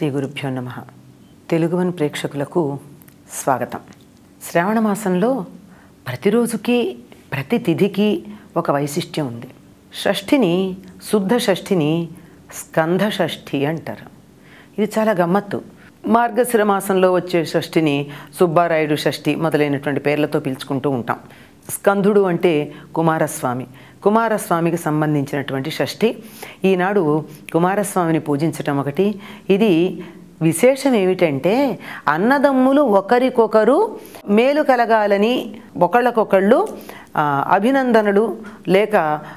శ్రీ గురుభ్యో నమ. తెలుగువన్ ప్రేక్షకులకు స్వాగతం. శ్రావణ మాసంలో ప్రతిరోజుకి ప్రతి తిథికి ఒక వైశిష్ట్యం ఉంది. షష్ఠిని శుద్ధ షష్ఠిని స్కంధ షష్ఠి అంటారు. ఇది చాలా గమ్మత్తు. మార్గశిర మాసంలో వచ్చే షష్ఠిని సుబ్బారాయుడు షష్ఠి మొదలైనటువంటి పేర్లతో పిలుచుకుంటూ ఉంటాం. స్కంధుడు అంటే కుమారస్వామి. కుమారస్వామికి సంబంధించినటువంటి షష్ఠి. ఈనాడు కుమారస్వామిని పూజించటం ఒకటి. ఇది విశేషం ఏమిటంటే అన్నదమ్ములు ఒకరికొకరు మేలు కలగాలని ఒకళ్ళకొకళ్ళు అభినందనలు లేక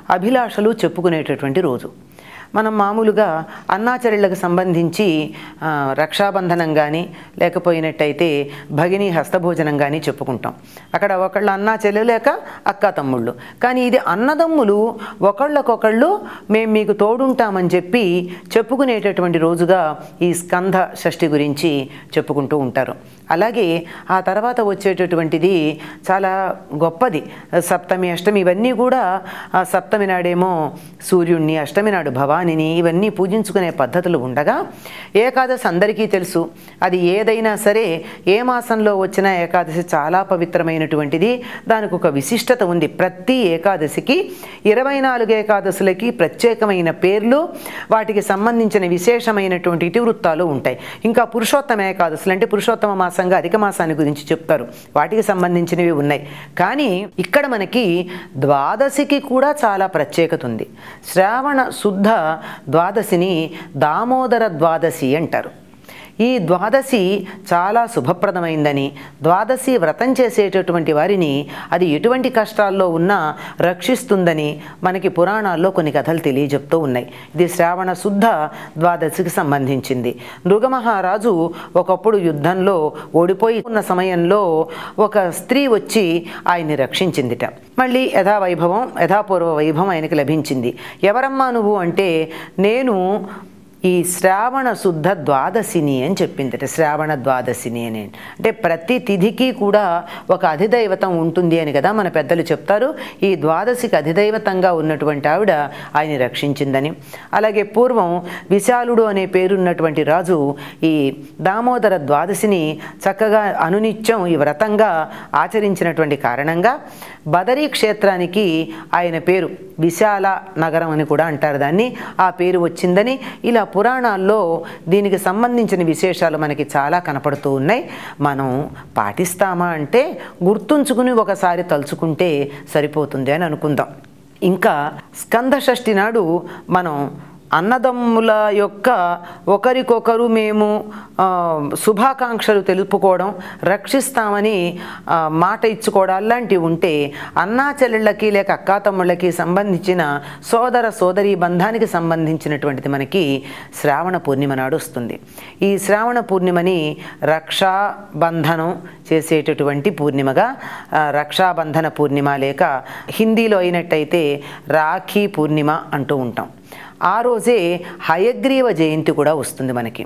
అభిలాషలు చెప్పుకునేటటువంటి రోజు. మనం మామూలుగా అన్నాచరులకు సంబంధించి రక్షాబంధనం కానీ లేకపోయినట్టయితే భగిని హస్తభోజనం కానీ చెప్పుకుంటాం. అక్కడ ఒకళ్ళు అన్నా చెల్లెలు లేక అక్క తమ్ముళ్ళు. కానీ ఇది అన్నదమ్ములు ఒకళ్ళకొకళ్ళు మేము మీకు తోడుంటామని చెప్పి చెప్పుకునేటటువంటి రోజుగా ఈ స్కంధ షష్ఠి గురించి చెప్పుకుంటూ ఉంటారు. అలాగే ఆ తర్వాత వచ్చేటటువంటిది చాలా గొప్పది. సప్తమి అష్టమి ఇవన్నీ కూడా సప్తమి నాడేమో సూర్యుణ్ణి అష్టమి నాడు భవానిని ఇవన్నీ పూజించుకునే పద్ధతులు ఉండగా ఏకాదశి అందరికీ తెలుసు. అది ఏదైనా సరే ఏ మాసంలో వచ్చిన ఏకాదశి చాలా పవిత్రమైనటువంటిది. దానికి ఒక విశిష్టత ఉంది. ప్రతి ఏకాదశికి ఇరవై నాలుగు ఏకాదశులకి ప్రత్యేకమైన పేర్లు వాటికి సంబంధించిన విశేషమైనటువంటి ఇతివృత్తాలు ఉంటాయి. ఇంకా పురుషోత్తమ ఏకాదశులు అంటే పురుషోత్తమ మాసంగా అధిక మాసాన్ని గురించి చెప్తారు. వాటికి సంబంధించినవి ఉన్నాయి. కానీ ఇక్కడ మనకి ద్వాదశికి కూడా చాలా ప్రత్యేకత ఉంది. శ్రావణ శుద్ధ ద్వాదశిని దామోదర ద్వాదశి అంటారు. ఈ ద్వాదశి చాలా శుభప్రదమైందని. ద్వాదశి వ్రతం చేసేటటువంటి వారిని అది ఎటువంటి కష్టాల్లో ఉన్నా రక్షిస్తుందని మనకి పురాణాల్లో కొన్ని కథలు తెలియజెప్తూ ఉన్నాయి. ఇది శ్రావణ శుద్ధ ద్వాదశికి సంబంధించింది. నృగమహారాజు ఒకప్పుడు యుద్ధంలో ఓడిపోయి ఉన్న సమయంలో ఒక స్త్రీ వచ్చి ఆయన్ని రక్షించిందిట. మళ్ళీ యథావైభవం యథాపూర్వ వైభవం ఆయనకి లభించింది. ఎవరమ్మా నువ్వు అంటే నేను ఈ శ్రావణ శుద్ధ ద్వాదశిని అని చెప్పిందట. శ్రావణ ద్వాదశిని అని. అంటే ప్రతి తిథికి కూడా ఒక అధిదైవతం ఉంటుంది అని కదా మన పెద్దలు చెప్తారు. ఈ ద్వాదశికి అధిదైవతంగా ఉన్నటువంటి ఆవిడ ఆయన్ని రక్షించిందని. అలాగే పూర్వం విశాలుడు అనే పేరున్నటువంటి రాజు ఈ దామోదర ద్వాదశిని చక్కగా అనునిత్యం ఈ వ్రతంగా ఆచరించినటువంటి కారణంగా బదరీ క్షేత్రానికి ఆయన పేరు విశాల నగరం అని కూడా అంటారు దాన్ని. ఆ పేరు వచ్చిందని ఇలా పురాణాల్లో దీనికి సంబంధించిన విశేషాలు మనకి చాలా కనపడుతూ ఉన్నాయి. మనం పాటిస్తామా అంటే గుర్తుంచుకుని ఒకసారి తలుచుకుంటే సరిపోతుంది అని అనుకుందాం. ఇంకా స్కంద షష్ఠి నాడు మనం అన్నదమ్ముల యొక్క ఒకరికొకరు మేము శుభాకాంక్షలు తెలుపుకోవడం రక్షిస్తామని మాట ఇచ్చుకోవడం అలాంటివి ఉంటే అన్నా చెల్లెళ్ళకి లేక అక్కా తమ్ముళ్ళకి సంబంధించిన సోదర సోదరి బంధానికి సంబంధించినటువంటిది మనకి శ్రావణ పూర్ణిమ నాడు వస్తుంది. ఈ శ్రావణ పూర్ణిమని రక్షాబంధనం చేసేటటువంటి పూర్ణిమగా రక్షాబంధన పూర్ణిమ లేక హిందీలో అయినట్టయితే రాఖీ పూర్ణిమ అంటూ ఉంటాం. ఆ రోజే హయగ్రీవ జయంతి కూడా వస్తుంది మనకి.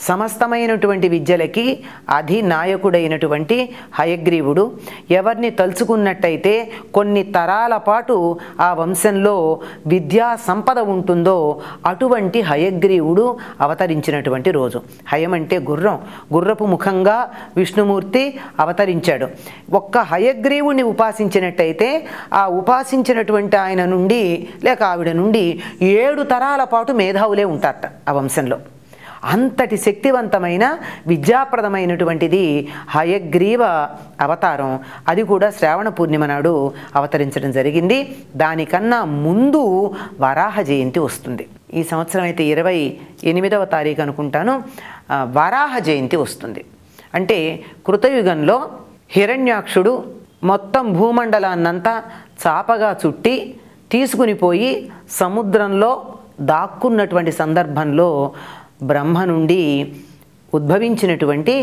సమస్తమైనటువంటి విద్యలకి అధినాయకుడైనటువంటి హయగ్రీవుడు ఎవరిని తలుచుకున్నట్టయితే కొన్ని తరాల పాటు ఆ వంశంలో విద్యా సంపద ఉంటుందో అటువంటి హయగ్రీవుడు అవతరించినటువంటి రోజు. హయం అంటే గుర్రం. గుర్రపు ముఖంగా విష్ణుమూర్తి అవతరించాడు. ఒక్క హయగ్రీవుని ఉపాసించినట్టయితే ఆ ఉపాసించినటువంటి ఆయన నుండి లేక ఆవిడ నుండి ఏడు తరాల పాటు మేధావులే ఉంటారట ఆ వంశంలో. అంతటి శక్తివంతమైన విద్యాప్రదమైనటువంటిది హయగ్రీవ అవతారం. అది కూడా శ్రావణ పూర్ణిమ నాడు అవతరించడం జరిగింది. దానికన్నా ముందు వరాహ జయంతి వస్తుంది. ఈ సంవత్సరం అయితే ఇరవై ఎనిమిదవ తారీఖు అనుకుంటాను. వరాహ జయంతి వస్తుంది. అంటే కృతయుగంలో హిరణ్యాక్షుడు మొత్తం భూమండలాన్నంతా చాపగా చుట్టి తీసుకుని పోయి సముద్రంలో దాక్కున్నటువంటి సందర్భంలో బ్రహ్మ నుండి ఉద్భవించినటువంటి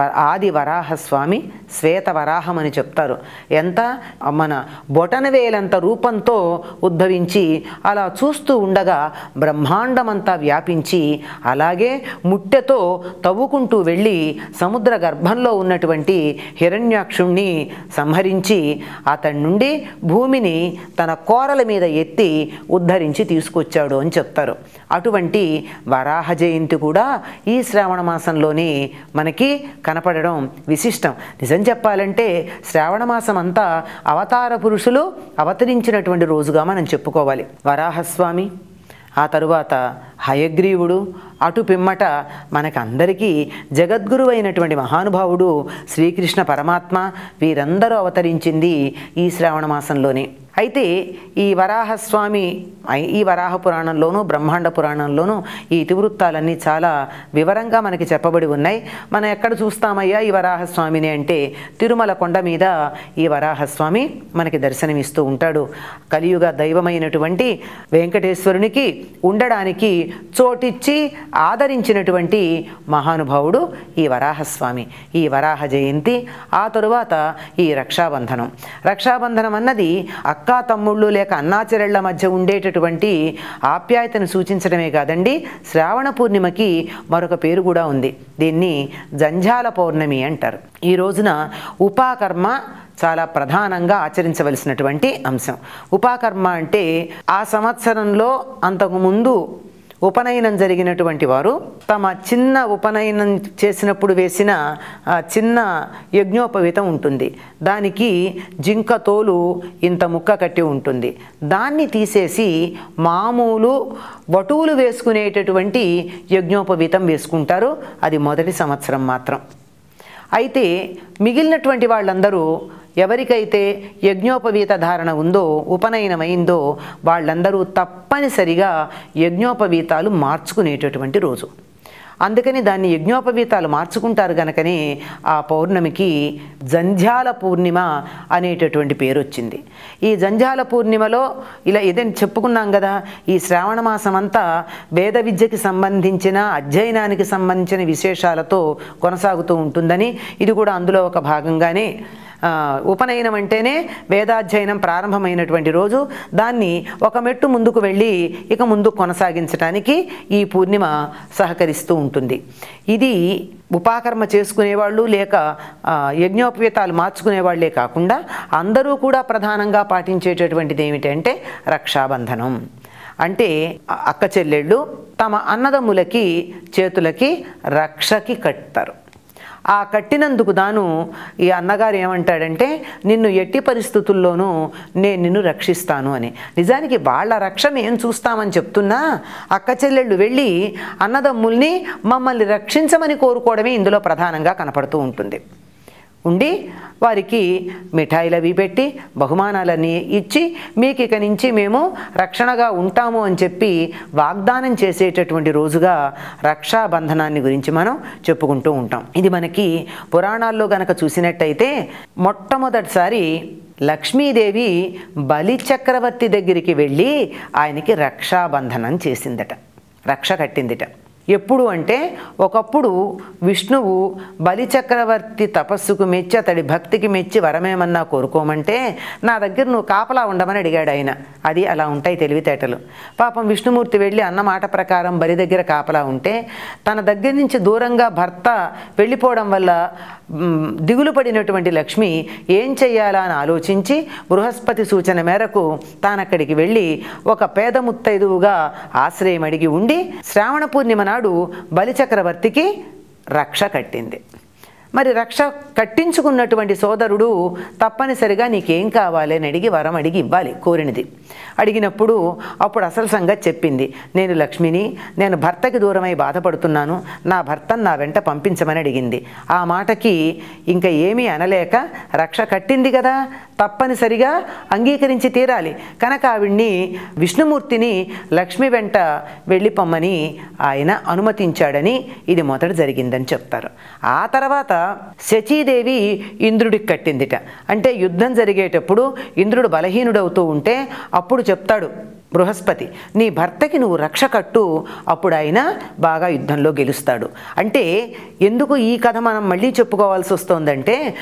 ఆది వరాహస్వామి శ్వేత వరాహం అని చెప్తారు. ఎంత? మన బొటనవేలంత రూపంతో ఉద్భవించి అలా చూస్తూ ఉండగా బ్రహ్మాండమంతా వ్యాపించి అలాగే ముట్టెతో తవ్వుకుంటూ వెళ్ళి సముద్ర గర్భంలో ఉన్నటువంటి హిరణ్యాక్షుణ్ణి సంహరించి అతడి నుండి భూమిని తన కోరల మీద ఎత్తి ఉద్ధరించి తీసుకొచ్చాడు అని చెప్తారు. అటువంటి వరాహ జయంతి కూడా ఈ శ్రావణ మాసంలోనే మనకి కనపడడం విశిష్టం. నిజం చెప్పాలంటే శ్రావణ మాసం అంతా అవతార పురుషులు అవతరించినటువంటి రోజుగా మనం చెప్పుకోవాలి. వరాహస్వామి ఆ తరువాత హయగ్రీవుడు అటు పిమ్మట మనకందరికీ జగద్గురు అయినటువంటి మహానుభావుడు శ్రీకృష్ణ పరమాత్మ వీరందరూ అవతరించింది ఈ శ్రావణ మాసంలోనే. అయితే ఈ వరాహస్వామి ఈ వరాహ పురాణంలోనూ బ్రహ్మాండ పురాణంలోనూ ఈ ఇతివృత్తాలన్నీ చాలా వివరంగా మనకి చెప్పబడి ఉన్నాయి. మనం ఎక్కడ చూస్తామయ్యా ఈ వరాహస్వామిని అంటే? తిరుమల కొండ మీద ఈ వరాహస్వామి మనకి దర్శనమిస్తూ ఉంటాడు. కలియుగ దైవమైనటువంటి వెంకటేశ్వరునికి ఉండడానికి చోటిచ్చి ఆదరించినటువంటి మహానుభావుడు ఈ వరాహస్వామి. ఈ వరాహ జయంతి ఆ తరువాత ఈ రక్షాబంధనం. రక్షాబంధనం అన్నది అక్కా తమ్ముళ్ళు లేక అన్నాచెరళ్ళ మధ్య ఉండేటటువంటి ఆప్యాయతను సూచించడమే కాదండి శ్రావణ పూర్ణిమకి మరొక పేరు కూడా ఉంది. దీన్ని జంజాల పౌర్ణమి అంటారు. ఈ రోజున ఉపాకర్మ చాలా ప్రధానంగా ఆచరించవలసినటువంటి అంశం. ఉపాకర్మ అంటే ఆ సంవత్సరంలో అంతకుముందు ఉపనయనం జరిగినటువంటి వారు తమ చిన్న ఉపనయనం చేసినప్పుడు వేసిన చిన్న యజ్ఞోపవీతం ఉంటుంది. దానికి జింక తోలు ఇంత ముక్క కట్టి ఉంటుంది. దాన్ని తీసేసి మామూలు వటువులు వేసుకునేటటువంటి యజ్ఞోపవీతం వేసుకుంటారు. అది మొదటి సంవత్సరం మాత్రం. అయితే మిగిలినటువంటి వాళ్ళందరూ ఎవరికైతే యజ్ఞోపవీత ధారణ ఉందో ఉపనయనమైందో వాళ్ళందరూ తప్పనిసరిగా యజ్ఞోపవీతాలు మార్చుకునేటటువంటి రోజు. అందుకని దాన్ని యజ్ఞోపవీతాలు మార్చుకుంటారు గనకనే ఆ పౌర్ణమికి జంధ్యాల పూర్ణిమ అనేటటువంటి పేరు వచ్చింది ఈ జంధ్యాల పూర్ణిమలో ఇలా ఏదైనా చెప్పుకున్నాం కదా ఈ శ్రావణ మాసం అంతా వేద విద్యకి సంబంధించిన అధ్యయనానికి సంబంధించిన విశేషాలతో కొనసాగుతూ ఉంటుందని ఇది కూడా అందులో ఒక భాగంగానే ఉపనయనం అంటేనే వేదాధ్యయనం ప్రారంభమైనటువంటి రోజు. దాన్ని ఒక మెట్టు ముందుకు వెళ్ళి ఇక ముందు కొనసాగించడానికి ఈ పూర్ణిమ సహకరిస్తూ ఉంటుంది. ఇది ఉపాకర్మ చేసుకునేవాళ్ళు లేక యజ్ఞోపవేతాలు మార్చుకునేవాళ్ళే కాకుండా అందరూ కూడా ప్రధానంగా పాటించేటటువంటిది ఏమిటంటే రక్షాబంధనం. అంటే అక్క చెల్లెళ్ళు తమ అన్నదమ్ములకి చేతులకి రక్షకి కట్టారు ఆ కట్టినందుకు దాను ఈ అన్నగారు ఏమంటాడంటే నిన్ను ఎట్టి పరిస్థితుల్లోనూ నేను నిన్ను రక్షిస్తాను అని. నిజానికి వాళ్ళ రక్షణ ఏం చూస్తామని చెప్తున్నా? అక్క చెల్లెళ్ళు వెళ్ళి అన్నదమ్ముల్ని మమ్మల్ని రక్షించమని కోరుకోవడమే ఇందులో ప్రధానంగా కనపడుతూ ఉంటుంది. ఉండి వారికి మిఠాయిలు అవి పెట్టి బహుమానాలన్నీ ఇచ్చి మీకు ఇక నుంచి మేము రక్షణగా ఉంటాము అని చెప్పి వాగ్దానం చేసేటటువంటి రోజుగా రక్షాబంధనాన్ని గురించి మనం చెప్పుకుంటూ ఉంటాం. ఇది మనకి పురాణాల్లో గనక చూసినట్టయితే మొట్టమొదటిసారి లక్ష్మీదేవి బలి చక్రవర్తి దగ్గరికి వెళ్ళి ఆయనకి రక్షాబంధనం చేసిందట. రక్ష కట్టిందిట. ఎప్పుడు అంటే ఒకప్పుడు విష్ణువు బలిచక్రవర్తి తపస్సుకు మెచ్చి అతడి భక్తికి మెచ్చి వరమేమన్నా కోరుకోమంటే నా దగ్గర నువ్వు కాపలా ఉండమని అడిగాడు ఆయన. అది అలా ఉంటాయి తెలివితేటలు. పాపం విష్ణుమూర్తి వెళ్ళి అన్న మాట ప్రకారం బలి దగ్గర కాపలా ఉంటే తన దగ్గర నుంచి దూరంగా భర్త వెళ్ళిపోవడం వల్ల దిగులు పడినటువంటి లక్ష్మి ఏం చెయ్యాలా అని ఆలోచించి బృహస్పతి సూచన మేరకు తానక్కడికి వెళ్ళి ఒక పేద ముత్తైదువుగా ఆశ్రయం అడిగి ఉండి శ్రావణ పూర్ణిమ నాడు బలిచక్రవర్తికి రక్ష కట్టింది. మరి రక్ష కట్టించుకున్నటువంటి సోదరుడు తప్పనిసరిగా నీకేం కావాలి అని అడిగి వరం అడిగి ఇవ్వాలి కోరినది. అడిగినప్పుడు అప్పుడు అసలు సంగతి చెప్పింది. నేను లక్ష్మిని నేను భర్తకి దూరమై బాధపడుతున్నాను. నా భర్తను నా వెంట పంపించమని అడిగింది. ఆ మాటకి ఇంకా ఏమీ అనలేక రక్ష కట్టింది కదా తప్పనిసరిగా అంగీకరించి తీరాలి. కనుక ఆవిడ్ని విష్ణుమూర్తిని లక్ష్మి వెంట వెళ్ళిపోమ్మని ఆయన అనుమతించాడని ఇది మొదట జరిగిందని చెప్తారు. ఆ తర్వాత శచీదేవి ఇంద్రుడికి కట్టిందిట. అంటే యుద్ధం జరిగేటప్పుడు ఇంద్రుడు బలహీనుడవుతూ ఉంటే అప్పుడు చెప్తాడు బృహస్పతి నీ భర్తకి నువ్వు రక్ష కట్టు అప్పుడు ఆయన బాగా యుద్ధంలో గెలుస్తాడు. అంటే ఎందుకు ఈ కథ మనం మళ్ళీ చెప్పుకోవాల్సి వస్తుందంటే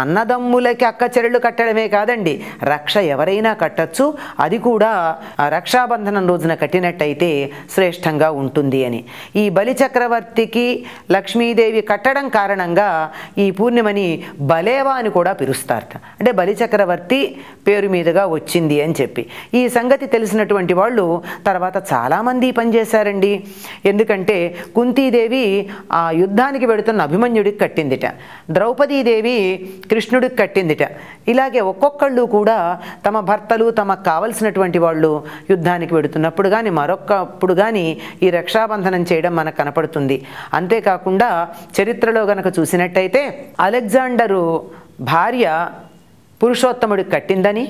అన్నదమ్ములకి అక్క చెల్లెళ్ళు కట్టడమే కాదండి. రక్ష ఎవరైనా కట్టచ్చు. అది కూడా రక్షాబంధనం రోజున కట్టినట్టయితే శ్రేష్టంగా ఉంటుంది అని. ఈ బలి చక్రవర్తికి లక్ష్మీదేవి కట్టడం కారణంగా ఈ పూర్ణిమని బలేవా అని కూడా పిలుస్తారట. అంటే బలి చక్రవర్తి పేరు మీదుగా వచ్చింది అని చెప్పి. ఈ సంగతి తెలిసిన చేసినటువంటి వాళ్ళు తర్వాత చాలామంది పనిచేశారండి పని చేశారండి. ఎందుకంటే కుంతీదేవి ఆ యుద్ధానికి వెడుతున్న అభిమన్యుడికి కట్టిందిట. ద్రౌపదీదేవి కృష్ణుడికి కట్టిందిట. ఇలాగే ఒక్కొక్కళ్ళు కూడా తమ భర్తలు తమకు కావలసినటువంటి వాళ్ళు యుద్ధానికి వెడుతున్నప్పుడు కానీ మరొకప్పుడు కానీ ఈ రక్షాబంధనం చేయడం మనకు కనపడుతుంది. అంతేకాకుండా చరిత్రలో గనక చూసినట్టయితే అలెగ్జాండరు భార్య పురుషోత్తముడికి కట్టిందని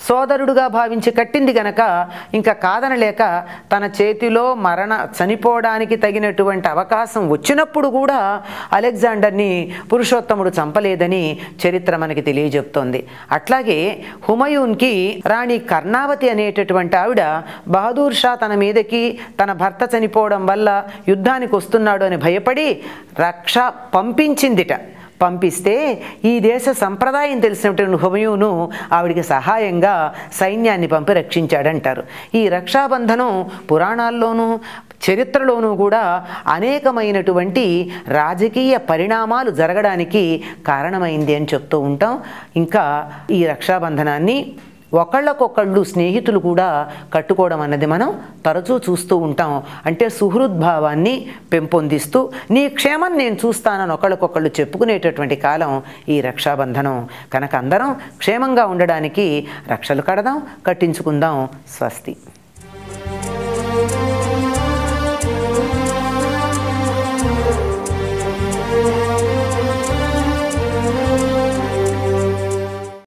సోదరుడుగా భావించి కట్టింది గనక ఇంకా కాదనలేక తన చేతిలో మరణ చనిపోవడానికి తగినటువంటి అవకాశం వచ్చినప్పుడు కూడా అలెగ్జాండర్ని పురుషోత్తముడు చంపలేదని చరిత్ర మనకి తెలియజెప్తోంది. అట్లాగే హుమయూన్కి రాణి కర్ణావతి అనేటటువంటి ఆవిడ బహదూర్ షా తన మీదకి తన భర్త చనిపోవడం వల్ల యుద్ధానికి వస్తున్నాడు అని భయపడి రక్ష పంపించిందిట. పంపిస్తే ఈ దేశ సంప్రదాయం తెలిసినటువంటి హుమయూను ఆవిడికి సహాయంగా సైన్యాన్ని పంపి రక్షించాడంటారు. ఈ రక్షాబంధనం పురాణాల్లోనూ చరిత్రలోనూ కూడా అనేకమైనటువంటి రాజకీయ పరిణామాలు జరగడానికి కారణమైంది అని చెప్తూ ఉంటాం. ఇంకా ఈ రక్షాబంధనాన్ని ఒకళ్ళకొకళ్ళు స్నేహితులు కూడా కట్టుకోవడం అన్నది మనం తరచూ చూస్తూ ఉంటాం. అంటే సుహృద్భావాన్ని పెంపొందిస్తూ నీ క్షేమం నేను చూస్తానని ఒకళ్ళకొకళ్ళు చెప్పుకునేటటువంటి కాలం ఈ రక్షాబంధనం. కనుక అందరం క్షేమంగా ఉండడానికి రక్షలు కడదాం కట్టించుకుందాం. స్వస్తి.